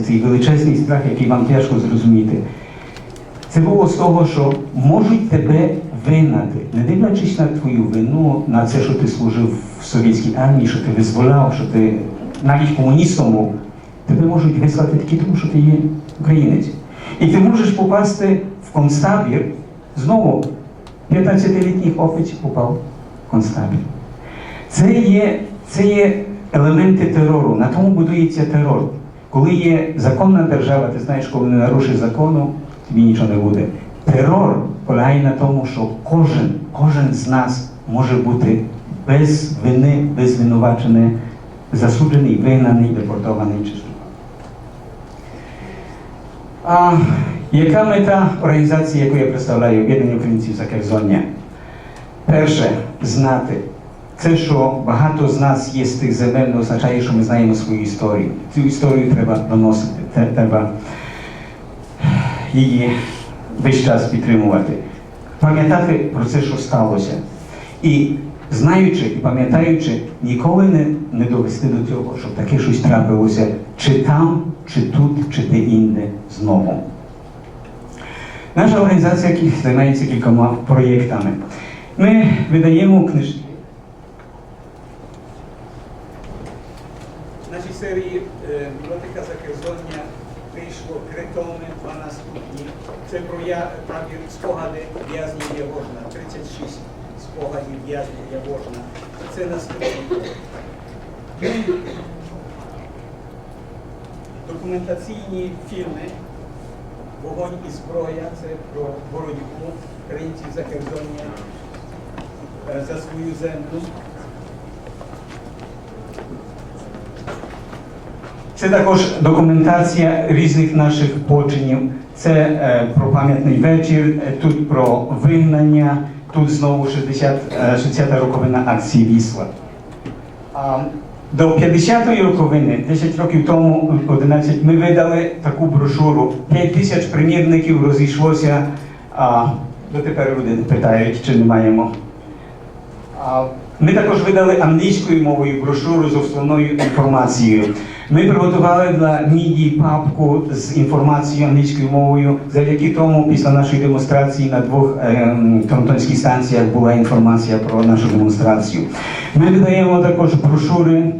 це цей величезний страх, який вам тяжко зрозуміти. Це було з того, що можуть тебе вигнати, не дивлячись на твою вину, на це, що ти служив в совєтській армії, що ти визволяв, що ти навіть комуністом був, тебе можуть вислати тільки тому, що ти є українець. І ти можеш попасти в концтабір, знову 15-літній хлопець попав в концтабір. Це є, це є елементи терору. На тому будується терор. Коли є законна держава, ти знаєш, коли не нарушиш закону, тобі нічого не буде. Терор полягає на тому, що кожен, кожен з нас може бути без вини, без звинувачений, засуджений, вигнаний, депортований чи що. А яка мета організації, яку я представляю, об'єднання українців за Керзоння? Перше, знати. Це, що багато з нас є з тих земель, не означає, що ми знаємо свою історію. Цю історію треба доносити, треба її весь час підтримувати. Пам'ятати про це, що сталося. І знаючи і пам'ятаючи, ніколи не, не довести до цього, щоб таке щось трапилося чи там, чи тут, чи де інде знову. Наша організація займається кількома проєктами. Ми видаємо книжки. В нашій серії бібліотека Закерзоння вийшло три томи, два наступні. Це про я, табір спогади в'язнів Яворна, 36 спогадів в'язнів Яворна. Це наступний. Документаційні фільми Вогонь і зброя це про боротьбу українців Закерзоння за свою землю. Це також документація різних наших починів. Це е, про пам'ятний вечір, е, тут про вигнання, тут знову 60, е, 60-та роковина акції Вісла. А, до 50-ї роковини, 10 років тому, 11, ми видали таку брошуру. 5 тисяч примірників розійшлося. А, дотепер люди питають, чи не маємо. Ми також видали англійською мовою брошуру з основною інформацією. Ми приготували для мідії папку з інформацією англійською мовою, завдяки тому після нашої демонстрації на двох ем, тронтонських станціях була інформація про нашу демонстрацію. Ми видаємо також брошури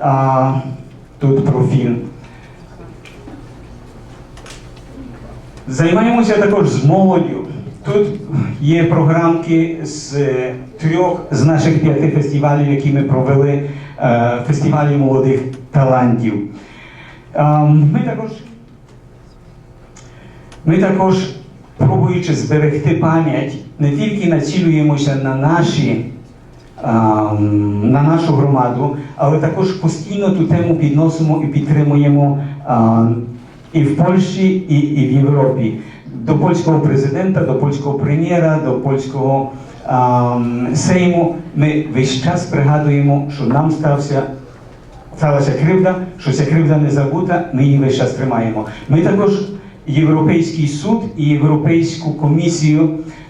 а, тут про фільм. Займаємося також з молоддю. Тут є програмки з е, трьох з наших п'яти фестивалів, які ми провели, е, фестивалі молодих талантів. Ем, Ми також, ми також, пробуючи зберегти пам'ять, не тільки націлюємося на наші ем, на нашу громаду, але також постійно ту тему підносимо і підтримуємо ем, і в Польщі, і, і в Європі. До польського президента, до польського прем'єра, до польського ем, сейму ми весь час пригадуємо, що нам стався сталася кривда, що ця кривда не забута, ми її весь час тримаємо. Ми також Європейський суд і Європейську комісію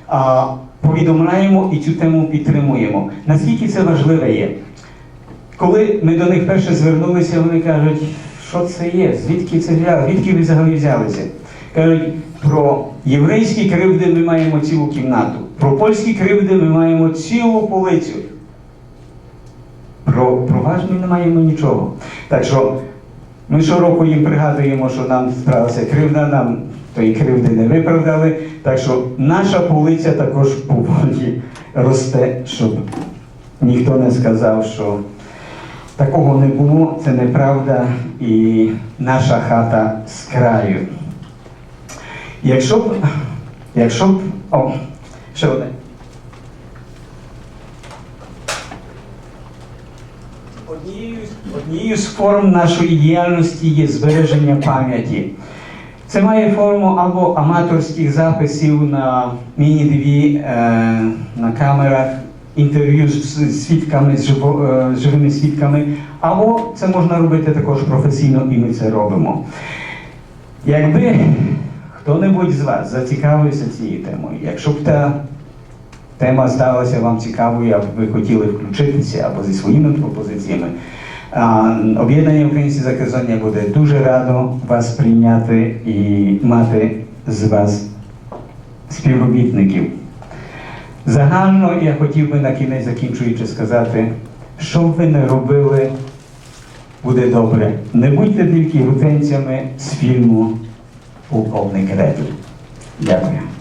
а, повідомляємо і цю тему підтримуємо. Наскільки це важливе є? Коли ми до них перше звернулися, вони кажуть, що це є, звідки це взяли, звідки ви взагалі взялися? Про єврейські кривди ми маємо цілу кімнату, про польські кривди ми маємо цілу полицю. Про, про ваш ми не маємо нічого. Так що ми щороку їм пригадуємо, що нам сталася кривда, нам тої кривди не виправдали. Так що наша полиця також поволі росте, щоб ніхто не сказав, що такого не було, це неправда, і наша хата з краю. Якщо б, якщо б, о, ще одне. Однією, однією з форм нашої діяльності є збереження пам'яті. Це має форму або аматорських записів на міні-дві е, на камерах, інтерв'ю з свідками, е, з живими свідками, або це можна робити також професійно, і ми це робимо. Якби хто-небудь з вас зацікавився цією темою, якщо б та тема здалася вам цікавою, або ви хотіли включитися або зі своїми пропозиціями, Об'єднання українських закордоння буде дуже радо вас прийняти і мати з вас співробітників. Загально я хотів би на кінець закінчуючи сказати, що б ви не робили, буде добре. Не будьте тільки рутенцями з фільму o homem crédulo de amanhã.